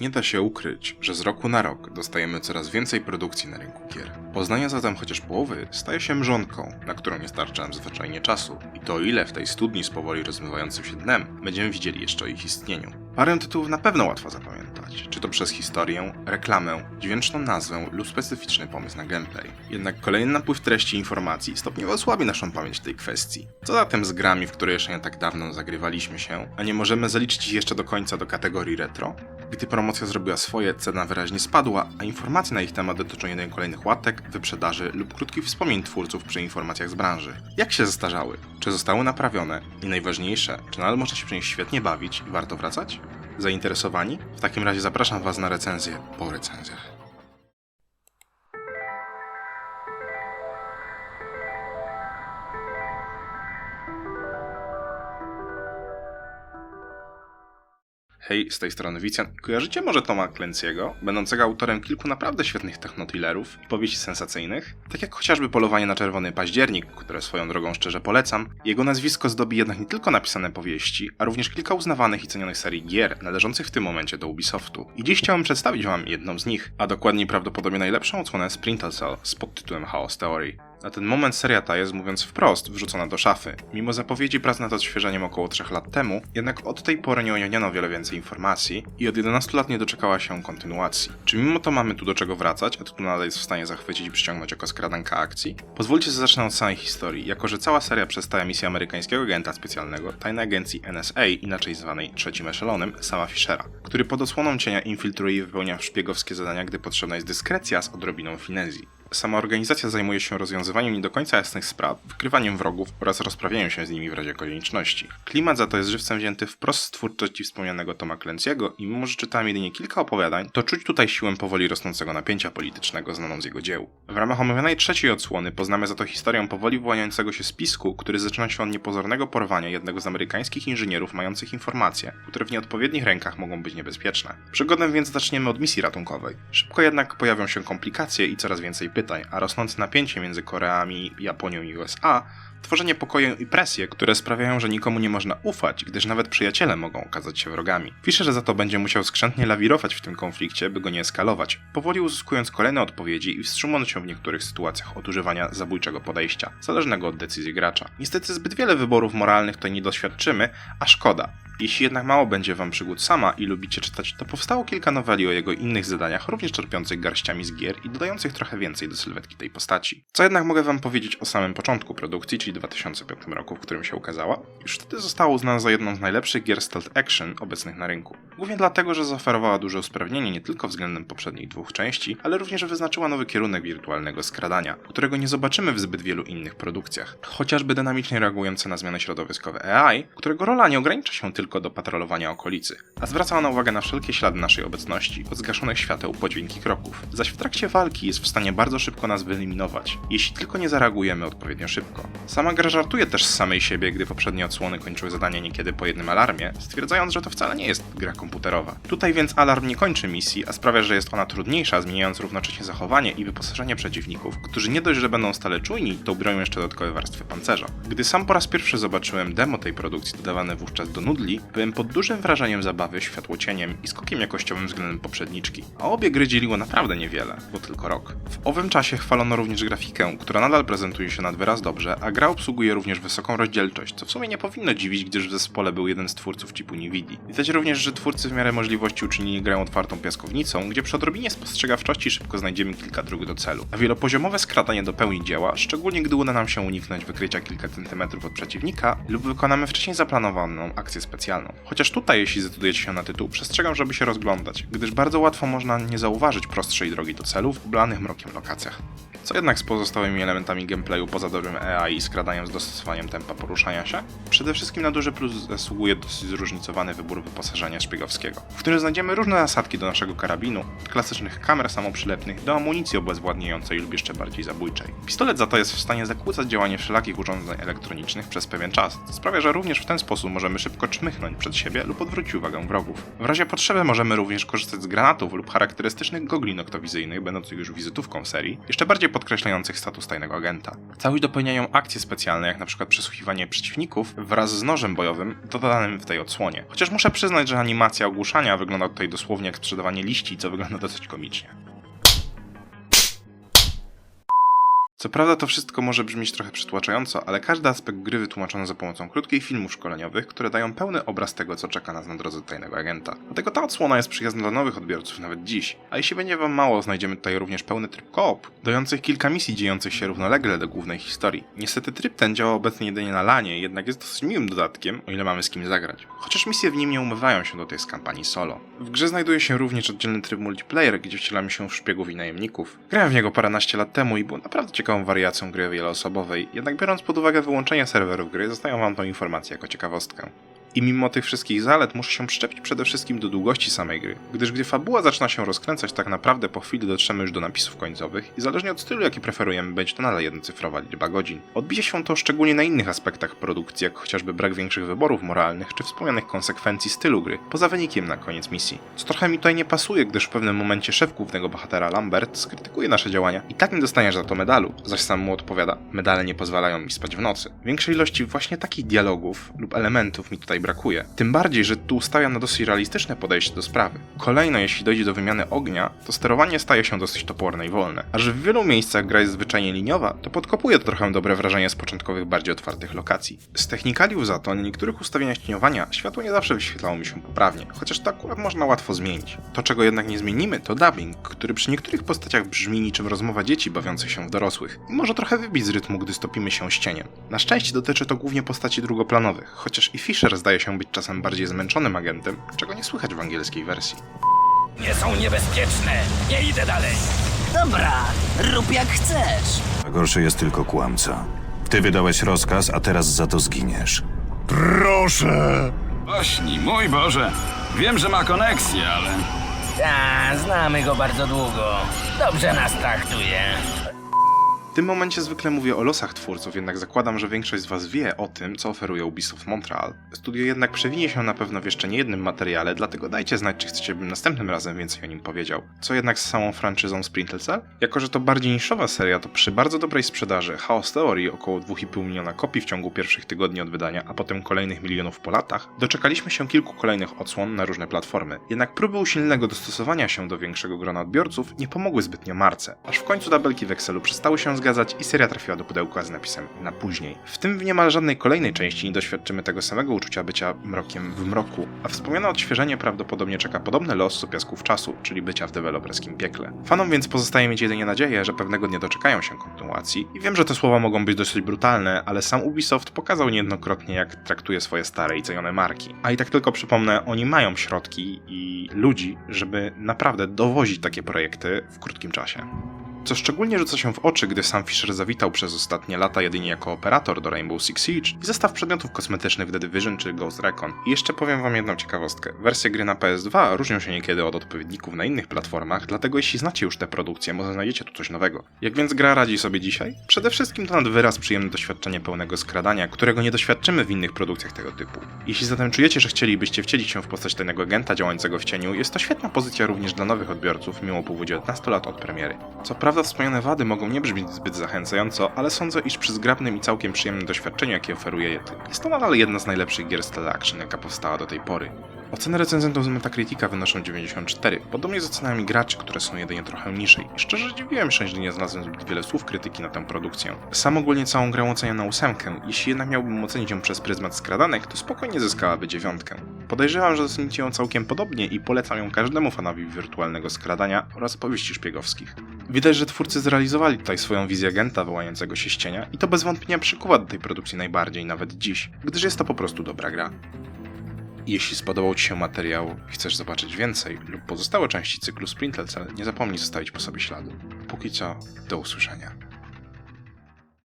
Nie da się ukryć, że z roku na rok dostajemy coraz więcej produkcji na rynku gier. Poznanie zatem chociaż połowy staje się mrzonką, na którą nie starcza nam zwyczajnie czasu. I to ile w tej studni z powoli rozmywającym się dnem będziemy widzieli jeszcze o ich istnieniu. Parę tytułów na pewno łatwo zapamiętać, czy to przez historię, reklamę, dźwięczną nazwę lub specyficzny pomysł na gameplay. Jednak kolejny napływ treści i informacji stopniowo osłabi naszą pamięć w tej kwestii. Co zatem z grami, w które jeszcze nie tak dawno zagrywaliśmy się, a nie możemy zaliczyć ich jeszcze do końca do kategorii retro? Gdy promocja zrobiła swoje, cena wyraźnie spadła, a informacje na ich temat dotyczą jedynie kolejnych łatek, wyprzedaży lub krótkich wspomnień twórców przy informacjach z branży. Jak się zestarzały? Czy zostały naprawione? I najważniejsze, czy nadal można się przy nich świetnie bawić i warto wracać? Zainteresowani? W takim razie zapraszam Was na recenzję po recenzjach. Hej, z tej strony Wicjan. Kojarzycie może Toma Clancy'ego, będącego autorem kilku naprawdę świetnych technothrillerów i powieści sensacyjnych? Tak jak chociażby Polowanie na Czerwony Październik, które swoją drogą szczerze polecam, jego nazwisko zdobi jednak nie tylko napisane powieści, a również kilka uznawanych i cenionych serii gier należących w tym momencie do Ubisoftu. I dziś chciałem przedstawić wam jedną z nich, a dokładniej prawdopodobnie najlepszą odsłonę Splinter Cell z podtytułem Chaos Theory. Na ten moment seria ta jest, mówiąc wprost, wrzucona do szafy. Mimo zapowiedzi prac nad odświeżeniem około 3 lat temu, jednak od tej pory nie ujawniono wiele więcej informacji i od 11 lat nie doczekała się kontynuacji. Czy mimo to mamy tu do czego wracać, a tytuł nadal jest w stanie zachwycić i przyciągnąć jako skradanka akcji? Pozwólcie, że zacznę od samej historii, jako że cała seria przedstawia misję amerykańskiego agenta specjalnego, tajnej agencji NSA, inaczej zwanej trzecim eszelonem, Sama Fischera, który pod osłoną cienia infiltruje i wypełnia szpiegowskie zadania, gdy potrzebna jest dyskrecja z odrobiną finezji. Sama organizacja zajmuje się rozwiązywaniem nie do końca jasnych spraw, wykrywaniem wrogów oraz rozprawianiem się z nimi w razie konieczności. Klimat za to jest żywcem wzięty wprost z twórczości wspomnianego Toma Clancy'ego i mimo, że czytałem jedynie kilka opowiadań, to czuć tutaj siłę powoli rosnącego napięcia politycznego znaną z jego dzieł. W ramach omawianej trzeciej odsłony poznamy za to historię powoli wyłaniającego się spisku, który zaczyna się od niepozornego porwania jednego z amerykańskich inżynierów mających informacje, które w nieodpowiednich rękach mogą być niebezpieczne. Przygodę więc zaczniemy od misji ratunkowej. Szybko jednak pojawią się komplikacje i coraz więcej pytań, a rosnące napięcie między Koreami, Japonią i USA tworzy niepokoję i presję, które sprawiają, że nikomu nie można ufać, gdyż nawet przyjaciele mogą okazać się wrogami. Fisher za to będzie musiał skrzętnie lawirować w tym konflikcie, by go nie eskalować, powoli uzyskując kolejne odpowiedzi i wstrzymując się w niektórych sytuacjach od używania zabójczego podejścia, zależnego od decyzji gracza. Niestety zbyt wiele wyborów moralnych tutaj nie doświadczymy, a szkoda. Jeśli jednak mało będzie wam przygód sama i lubicie czytać, to powstało kilka noweli o jego innych zadaniach, również czerpiących garściami z gier i dodających trochę więcej do sylwetki tej postaci. Co jednak mogę wam powiedzieć o samym początku produkcji, czyli 2005 roku, w którym się ukazała? Już wtedy została uznana za jedną z najlepszych gier stealth action obecnych na rynku. Głównie dlatego, że zaoferowała duże usprawnienie nie tylko względem poprzednich dwóch części, ale również wyznaczyła nowy kierunek wirtualnego skradania, którego nie zobaczymy w zbyt wielu innych produkcjach. Chociażby dynamicznie reagujące na zmiany środowiskowe AI, którego rola nie ogranicza się tylko tylko do patrolowania okolicy, a zwraca ona uwagę na wszelkie ślady naszej obecności, od zgaszonych świateł po dźwięki kroków. Zaś w trakcie walki jest w stanie bardzo szybko nas wyeliminować, jeśli tylko nie zareagujemy odpowiednio szybko. Sama gra żartuje też z samej siebie, gdy poprzednie odsłony kończyły zadanie niekiedy po jednym alarmie, stwierdzając, że to wcale nie jest gra komputerowa. Tutaj więc alarm nie kończy misji, a sprawia, że jest ona trudniejsza, zmieniając równocześnie zachowanie i wyposażenie przeciwników, którzy nie dość, że będą stale czujni, to ubiorą jeszcze dodatkowe warstwy pancerza. Gdy sam po raz pierwszy zobaczyłem demo tej produkcji dodawane wówczas do nudli, byłem pod dużym wrażeniem zabawy światłocieniem i skokiem jakościowym względem poprzedniczki, a obie gry dzieliło naprawdę niewiele, bo tylko rok. W owym czasie chwalono również grafikę, która nadal prezentuje się nad wyraz dobrze, a gra obsługuje również wysoką rozdzielczość, co w sumie nie powinno dziwić, gdyż w zespole był jeden z twórców chipu Nvidia. Widać również, że twórcy w miarę możliwości uczynili grę otwartą piaskownicą, gdzie przy odrobinie spostrzegawczości szybko znajdziemy kilka dróg do celu. A wielopoziomowe skradanie dopełni dzieła, szczególnie gdy uda nam się uniknąć wykrycia kilka centymetrów od przeciwnika lub wykonamy wcześniej zaplanowaną akcję specjalną. Chociaż tutaj, jeśli zdecydujecie się na tytuł, przestrzegam, żeby się rozglądać, gdyż bardzo łatwo można nie zauważyć prostszej drogi do celu w oblanych mrokiem lokacjach. Co jednak z pozostałymi elementami gameplayu poza dobrym AI i skradaniem z dostosowaniem tempa poruszania się? Przede wszystkim na duży plus zasługuje dosyć zróżnicowany wybór wyposażenia szpiegowskiego, w którym znajdziemy różne nasadki do naszego karabinu, od klasycznych kamer samoprzylepnych do amunicji obezwładniającej lub jeszcze bardziej zabójczej. Pistolet za to jest w stanie zakłócać działanie wszelakich urządzeń elektronicznych przez pewien czas, co sprawia, że również w ten sposób możemy szybko czmychać przed siebie lub odwrócić uwagę wrogów. W razie potrzeby możemy również korzystać z granatów lub charakterystycznych gogli noktowizyjnych, będących już wizytówką serii, jeszcze bardziej podkreślających status tajnego agenta. Całość dopełniają akcje specjalne, jak przykład przesłuchiwanie przeciwników wraz z nożem bojowym dodanym w tej odsłonie. Chociaż muszę przyznać, że animacja ogłuszania wygląda tutaj dosłownie jak sprzedawanie liści, co wygląda dosyć komicznie. Co prawda to wszystko może brzmieć trochę przytłaczająco, ale każdy aspekt gry wytłumaczono za pomocą krótkich filmów szkoleniowych, które dają pełny obraz tego, co czeka nas na drodze tajnego agenta. Dlatego ta odsłona jest przyjazna dla nowych odbiorców nawet dziś. A jeśli będzie wam mało, znajdziemy tutaj również pełny tryb koop, dających kilka misji dziejących się równolegle do głównej historii. Niestety tryb ten działa obecnie jedynie na lanie, jednak jest dosyć miłym dodatkiem, o ile mamy z kim zagrać. Chociaż misje w nim nie umywają się do tej z kampanii solo. W grze znajduje się również oddzielny tryb multiplayer, gdzie wcielamy się w szpiegów i najemników. Grałem w niego paręnaście lat temu i był naprawdę ciekawą wariacją gry wieloosobowej, jednak biorąc pod uwagę wyłączenie serwerów gry, zostają wam tą informację jako ciekawostkę. I mimo tych wszystkich zalet muszę się przyczepić przede wszystkim do długości samej gry, gdyż gdy fabuła zaczyna się rozkręcać, tak naprawdę po chwili dotrzemy już do napisów końcowych i zależnie od stylu, jaki preferujemy, będzie to nadal jednocyfrowa liczba godzin. Odbije się to szczególnie na innych aspektach produkcji, jak chociażby brak większych wyborów moralnych, czy wspomnianych konsekwencji stylu gry, poza wynikiem na koniec misji. Co trochę mi tutaj nie pasuje, gdyż w pewnym momencie szef głównego bohatera Lambert skrytykuje nasze działania i tak nie dostaniesz za to medalu, zaś sam mu odpowiada, medale nie pozwalają mi spać w nocy. Większej ilości właśnie takich dialogów lub elementów mi tutaj brakuje. Tym bardziej, że tu stawia na dosyć realistyczne podejście do sprawy. Kolejno, jeśli dojdzie do wymiany ognia, to sterowanie staje się dosyć toporne i wolne. A że w wielu miejscach gra jest zwyczajnie liniowa, to podkopuje to trochę dobre wrażenie z początkowych, bardziej otwartych lokacji. Z technikaliów za to, na niektórych ustawieniach cieniowania światło nie zawsze wyświetlało mi się poprawnie, chociaż to akurat można łatwo zmienić. To, czego jednak nie zmienimy, to dubbing, który przy niektórych postaciach brzmi niczym rozmowa dzieci bawiących się w dorosłych i może trochę wybić z rytmu, gdy stopimy się z cieniem. Na szczęście dotyczy to głównie postaci drugoplanowych, chociaż i Fisher zdaje się być czasem bardziej zmęczonym agentem, czego nie słychać w angielskiej wersji. Nie są niebezpieczne. Nie idę dalej. Dobra, rób jak chcesz. A gorszy jest tylko kłamca. Ty wydałeś rozkaz, a teraz za to zginiesz. Proszę! Ośni, mój Boże. Wiem, że ma koneksję, ale... Ta, znamy go bardzo długo. Dobrze nas traktuje. Tym momencie zwykle mówię o losach twórców, jednak zakładam, że większość z Was wie o tym, co oferuje Ubisoft Montreal. Studio jednak przewinie się na pewno w jeszcze niejednym materiale, dlatego dajcie znać, czy chcecie, bym następnym razem więcej o nim powiedział. Co jednak z samą franczyzą Splinter Cell? Jako, że to bardziej niszowa seria, to przy bardzo dobrej sprzedaży Chaos Theory, około 2,5 miliona kopii w ciągu pierwszych tygodni od wydania, a potem kolejnych milionów po latach, doczekaliśmy się kilku kolejnych odsłon na różne platformy. Jednak próby usilnego dostosowania się do większego grona odbiorców nie pomogły zbytnio marce, aż w końcu dabelki w Excelu przestały się zgadzać i seria trafiła do pudełka z napisem na później. W tym w niemal żadnej kolejnej części nie doświadczymy tego samego uczucia bycia mrokiem w mroku, a wspomniane odświeżenie prawdopodobnie czeka podobny los co piasków czasu, czyli bycia w deweloperskim piekle. Fanom więc pozostaje mieć jedynie nadzieję, że pewnego dnia doczekają się kontynuacji i wiem, że te słowa mogą być dosyć brutalne, ale sam Ubisoft pokazał niejednokrotnie jak traktuje swoje stare i cenione marki. A i tak tylko przypomnę, oni mają środki i ludzi, żeby naprawdę dowozić takie projekty w krótkim czasie. Co szczególnie rzuca się w oczy, gdy sam Fisher zawitał przez ostatnie lata jedynie jako operator do Rainbow Six Siege i zestaw przedmiotów kosmetycznych w The Division czy Ghost Recon. I jeszcze powiem wam jedną ciekawostkę. Wersje gry na PS2 różnią się niekiedy od odpowiedników na innych platformach, dlatego jeśli znacie już te produkcje, może znajdziecie tu coś nowego. Jak więc gra radzi sobie dzisiaj? Przede wszystkim to nad wyraz przyjemne doświadczenie pełnego skradania, którego nie doświadczymy w innych produkcjach tego typu. Jeśli zatem czujecie, że chcielibyście wcielić się w postać tajnego agenta działającego w cieniu, jest to świetna pozycja również dla nowych odbiorców mimo upływu 19 lat od premiery. Co prawda wspomniane wady mogą nie brzmieć zbyt zachęcająco, ale sądzę, iż przy zgrabnym i całkiem przyjemnym doświadczeniu, jakie oferuje je, jest to nadal jedna z najlepszych gier stealth action, jaka powstała do tej pory. Oceny recenzentów z Metacritica wynoszą 94, podobnie z ocenami graczy, które są jedynie trochę niżej. I szczerze dziwiłem się, że nie znalazłem zbyt wiele słów krytyki na tę produkcję. Sam ogólnie całą grę oceniam na ósemkę, jeśli jednak miałbym ocenić ją przez pryzmat skradanek, to spokojnie zyskałaby dziewiątkę. Podejrzewam, że docenicie ją całkiem podobnie i polecam ją każdemu fanowi wirtualnego skradania oraz powieści szpiegowskich. Widać, że twórcy zrealizowali tutaj swoją wizję agenta wołającego się z cienia i to bez wątpienia przykuwa do tej produkcji najbardziej, nawet dziś, gdyż jest to po prostu dobra gra. Jeśli spodobał Ci się materiał i chcesz zobaczyć więcej lub pozostałe części cyklu Sprintel Cell, nie zapomnij zostawić po sobie śladu. Póki co, do usłyszenia.